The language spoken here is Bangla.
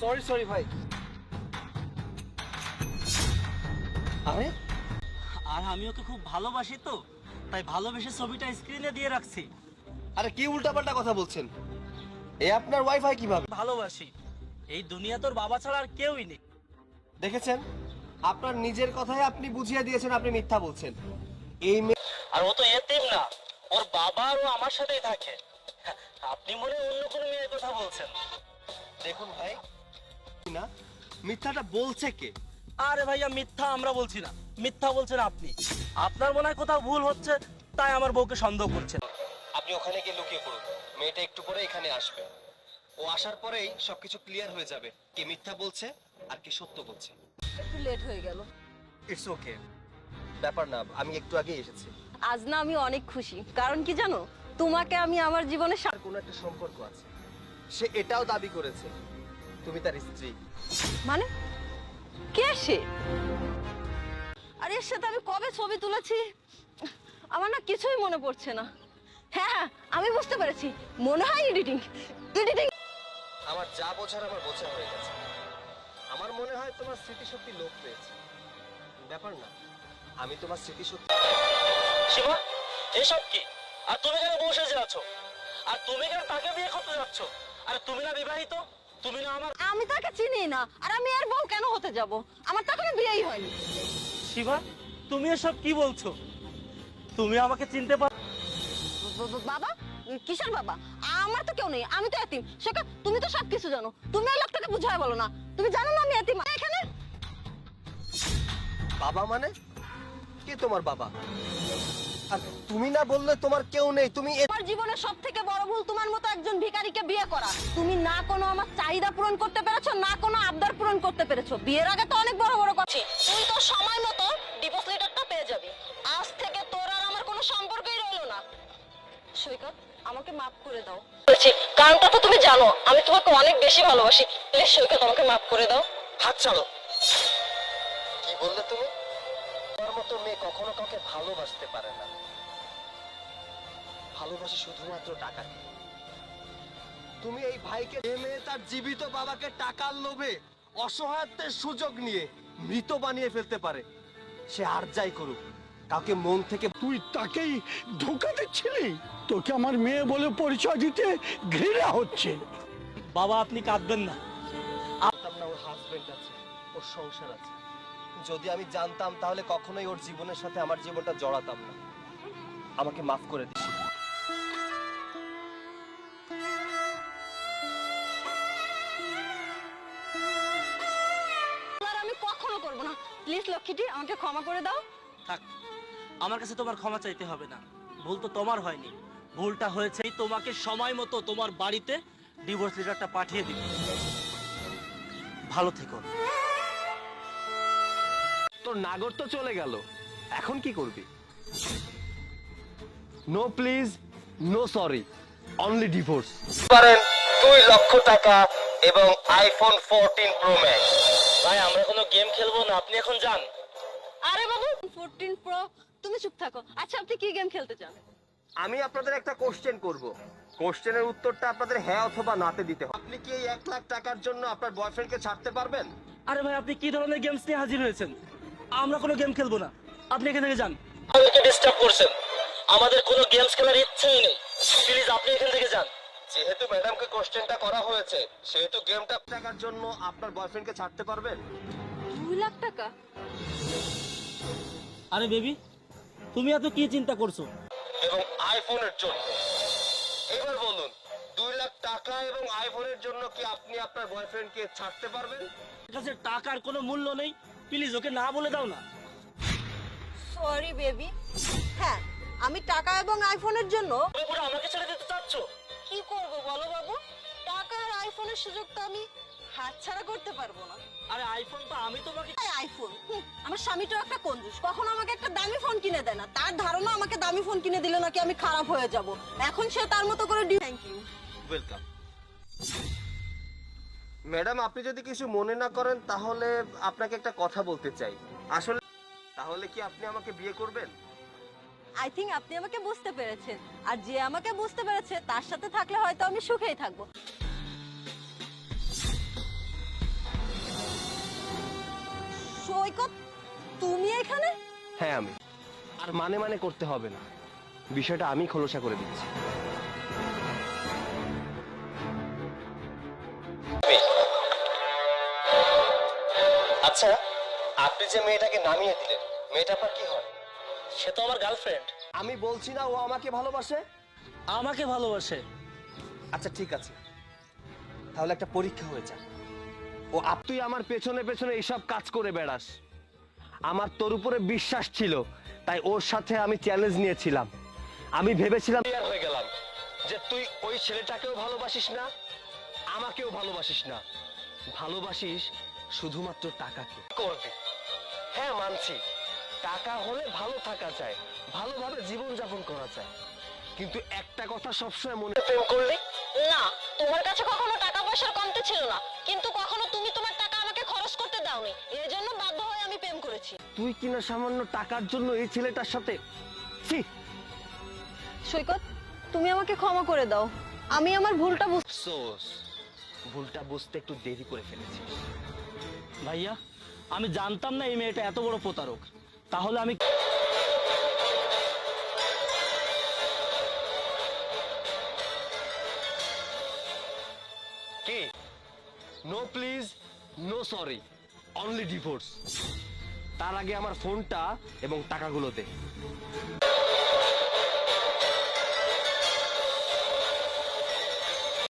সরি সরি ভাই। আরে? আর আমি ওকে খুব ভালোবাসি তো তাই ভালোবেসে ছবিটা স্ক্রিনে দিয়ে রাখছি। আরে কি উল্টাপাল্টা কথা বলছেন? এ আপনার ওয়াইফাই কীভাবে? ভালোবাসি। এই দুনিয়া তোর বাবা ছাড়া আর কেউই নেই। দেখেছেন? আপনার নিজের কথাই আপনি বুঝিয়ে দিয়েছেন আপনি মিথ্যা বলছেন। এই মেয়ে আর ও তো এতিম না ওর বাবা আর ও আমার সাথেই থাকে। আপনি মনে হয় অন্য কোনো মেয়ের কথা বলছেন। দেখুন ভাই না মিথ্যাটা বলছে কে? আরে ভাইয়া মিথ্যা আমরা বলছি না। মিথ্যা বলছেন আপনি। আপনার মনে হয় কোথাও ভুল হচ্ছে তাই আমার বউকে সন্দেহ করছেন। আপনি ওখানে গিয়ে লুকিয়ে পড়ুন। মেয়েটা একটু পরে এখানে আসবে। ও আসার পরেই সবকিছু ক্লিয়ার হয়ে যাবে কি মিথ্যা বলছে আর কি সত্য বলছে। একটু লেট হয়ে গেল। ইটস ওকে ব্যাপার না আমি একটু আগেই এসেছি। আজ না আমি অনেক খুশি। কারণ কি জানো? তোমাকে আমি আমার জীবনে সা- আর কোনো একটা সম্পর্ক আছে। সে এটাও দাবি করেছে। তুমি তার স্ত্রী। মানে? কে সে? আরে এর সাথে আমি কবে ছবি তুলেছি? আমার না কিছুই মনে পড়ছে না। হ্যাঁ হ্যাঁ আমি বুঝতে পেরেছি। মনে হয় এডিটিং এডিটিং আমার যা বোঝার আমার বোঝা হয়ে গেছে। আমার মনে হয় তোমার স্মৃতিশক্তি লোপ পেয়েছে। ব্যাপার না আমি তোমার স্মৃতিশক্তি শিবা এসব কি? আর তুমি কেন বসে যে আছো? আর তুমি কেন তাকে বিয়ে করতে যাচ্ছ? আর তুমি না বিবাহিত? তুমি না আমার আমি তাকে চিনি না আর আমি এর বউ কেন হতে যাব? আমার তো এখনও বিয়েই হয়নি। শিবা তুমি এসব কি বলছো? তুমি আমাকে চিনতে পার বাবা কিসের বাবা? আমার তো কেউ নেই আমি তো এতিম। শেখা তুমি তো সব কিছু জানো। তুমি ওই লোকটাকে বুঝায় বলো না। তুমি জানো না আমি এতিম? এখানে বাবা মানে? কে তোমার বাবা? আর তুমি না বললে তোমার কেউ নেই তুমি এ- আমার জীবনের সব থেকে বড় ভুল তোমার মতো একজন ভিখারিকে বিয়ে করা। তুমি না কোনো আমার চাহিদা পূরণ করতে পেরেছ না কোনো আবদার পূরণ করতে পেরেছ। বিয়ের আগে তো অনেক বড় বড় কথা। তুই তো সময় মতো ডিভোর্স লেটারটা পেয়ে যাবি। আজ থেকে তোর আর আমার কোনো সম্পর্কই রইল না। সৈকত আমাকে মাফ করে দাও। বলছি কারণটা তো তুমি জানো আমি তোমাকে অনেক বেশি ভালোবাসি। প্লিজ সৈকত আমাকে মাফ করে দাও। হাত ছাড়ো। কি বললে তুমি? তোমার মতো মেয়ে কখনো কাউকে ভালোবাসতে পারে না। ভালোবাসে শুধুমাত্র টাকা তুমি এই ভাইকে মেয়ে তার জীবিত বাবাকে টাকার লোভে অসহায়ত্বের সুযোগ নিয়ে মৃত বানিয়ে ফেলতে পারে সে আর যাই করুক কাউকে মন থেকে তুই তাকেই ধোকা দিচ্ছিলি? তোকে আমার মেয়ে বলে পরিচয় দিতে ঘৃণা হচ্ছে। বাবা আপনি কাঁদবেন না। না ওর হাজবেন্ড আছে ওর সংসার আছে। যদি আমি জানতাম তাহলে কখনোই ওর জীবনের সাথে আমার জীবনটা জড়াতাম না। আমাকে মাফ করে দিস। আমি কখনো করব না। প্লিজ লক্ষ্মীটি আমাকে ক্ষমা করে দাও। থাক আমার কাছে তোমার ক্ষমা চাইতে হবে না। ভুল তো তোমার হয়নি। ভুলটা হয়েছে তোমাকে সময় মতো তোমার বাড়িতে ডিভোর্স লেটারটা পাঠিয়ে দিব। ভালো থেকো। তোর নাগর তো চলে গেল। এখন কি করবি? No please no sorry only divorce পারেন দুই লক্ষ টাকা এবং আইফোন ফোরটিন প্রো ম্যাক্স ভাই আমরা কোনো গেম খেলব না। আপনি এখন যান। আরে বাবু 14 প্রো তুমি চুপ থাকো। আচ্ছা আপনি কি গেম খেলতে চান? আমি আপনাদের একটা কোশ্চেন করব। কোশ্চেনের উত্তরটা আপনাদের হ্যাঁ অথবা নাতে দিতে হবে। আপনি কি এই এক লাখ টাকার জন্য আপনার বয়ফ্রেন্ডকে ছাড়তে পারবেন? আরে ভাই আপনি কি ধরনের গেমস নিয়ে হাজির হয়েছেন? আমরা কোনো গেম খেলব না। আপনি এখান থেকে যান। আমাদেরকে ডিস্টার্ব করছেন। আমাদের কোনো গেমস খেলার ইচ্ছেই নেই। প্লিজ আপনি এখান থেকে যান। যেহেতু ম্যাডামকে কোশ্চেনটা করা হয়েছে সেহেতু গেমটা টাকার জন্য আপনার বয়ফ্রেন্ডকে ছাড়তে পারবেন? দুই লাখ টাকা? আরে বেবি তুমি এত কি চিন্তা করছ? এবং আইফোনের জন্য। এবার বলুন দুই লাখ টাকা এবং আইফোনের জন্য কি আপনি আপনার বয়ফ্রেন্ডকে ছাড়তে পারবেন? কাছে টাকার কোনো মূল্য নেই প্লিজ ওকে না বলে দাও না। সরি বেবি হ্যাঁ আমি টাকা এবং আইফোনের জন্য পুরো আমাকে ছেড়ে দিতে চাচ্ছ? কি করব বলো বাবু? টাকা আর আইফোনের সুযোগ তো আমি হাতছাড়া করতে পারব না। আরে আইফোন তো আমি তোমাকে আইফোন হুম, আমার স্বামীটাও একটা কঞ্জুস কখনো আমাকে একটা দামি ফোন কিনে দেয় না। তার ধারণা আমাকে দামি ফোন কিনে দিলে নাকি আমি খারাপ হয়ে যাব। এখন সে তার মতো করে থ্যাংক ইউ ওয়েলকাম ম্যাডাম আপনি যদি কিছু মনে না করেন তাহলে আপনাকে একটা কথা বলতে চাই। আসলে তাহলে কি আপনি আমাকে বিয়ে করবেন? আই থিঙ্ক আপনি আমাকে বুঝতে পেরেছেন। আর যে আমাকে বুঝতে পেরেছে তার সাথে থাকলে হয়তো আমি সুখেই থাকব। সৈকত তুমি এখানে? হ্যাঁ আমি। আর মানে মানে করতে হবে না। বিষয়টা আমি খোলসা করে দিচ্ছি। আচ্ছা আপনি যে মেয়েটাকে নামিয়ে দিলেন মেয়েটা আপনার কি হয়? সে তো আমার গার্লফ্রেন্ড আমি বলছি না ও আমাকে ভালোবাসে? আমাকে ভালোবাসে। আচ্ছা ঠিক আছে। তাহলে একটা পরীক্ষা হয়ে যাক। ও আপ তুই আমার পেছনে পেছনে এইসব কাজ করে বেড়াস। আমার তোর উপরে বিশ্বাস ছিল তাই ওর সাথে আমি চ্যালেঞ্জ নিয়েছিলাম। আমি ভেবেছিলাম হয়ে গেলাম যে তুই ওই ছেলেটাকেও ভালোবাসিস না আমাকেও ভালোবাসিস না। ভালোবাসিস শুধুমাত্র টাকাকে। করবি। হ্যাঁ মানছি। টাকা হলে ভালো থাকা যায় ভালোভাবে জীবন যাপন করা যায়। কিন্তু একটা কথা সবসময় মনে প্রেম করলি? না তোমার কাছে কখনো টাকা পয়সার কমতে ছিল না। কিন্তু কখনো তুমি তোমার টাকা আমাকে খরচ করতে দাওনি। এর জন্য বাধ্য হয়ে আমি প্রেম করেছি। তুই কিনা সামান্য টাকার জন্য এই ছেলেটার সাথে ছি। সৈকত তুমি আমাকে ক্ষমা করে দাও। আমি আমার ভুলটা বুঝ আফসোস। ভুলটা বুঝতে একটু দেরি করে ফেলেছিস। ভাইয়া আমি জানতাম না এই মেয়েটা এত বড় প্রতারক। তাহলে আমি কি no please no sorry only divorce তার আগে আমার ফোনটা এবং টাকাগুলো দে।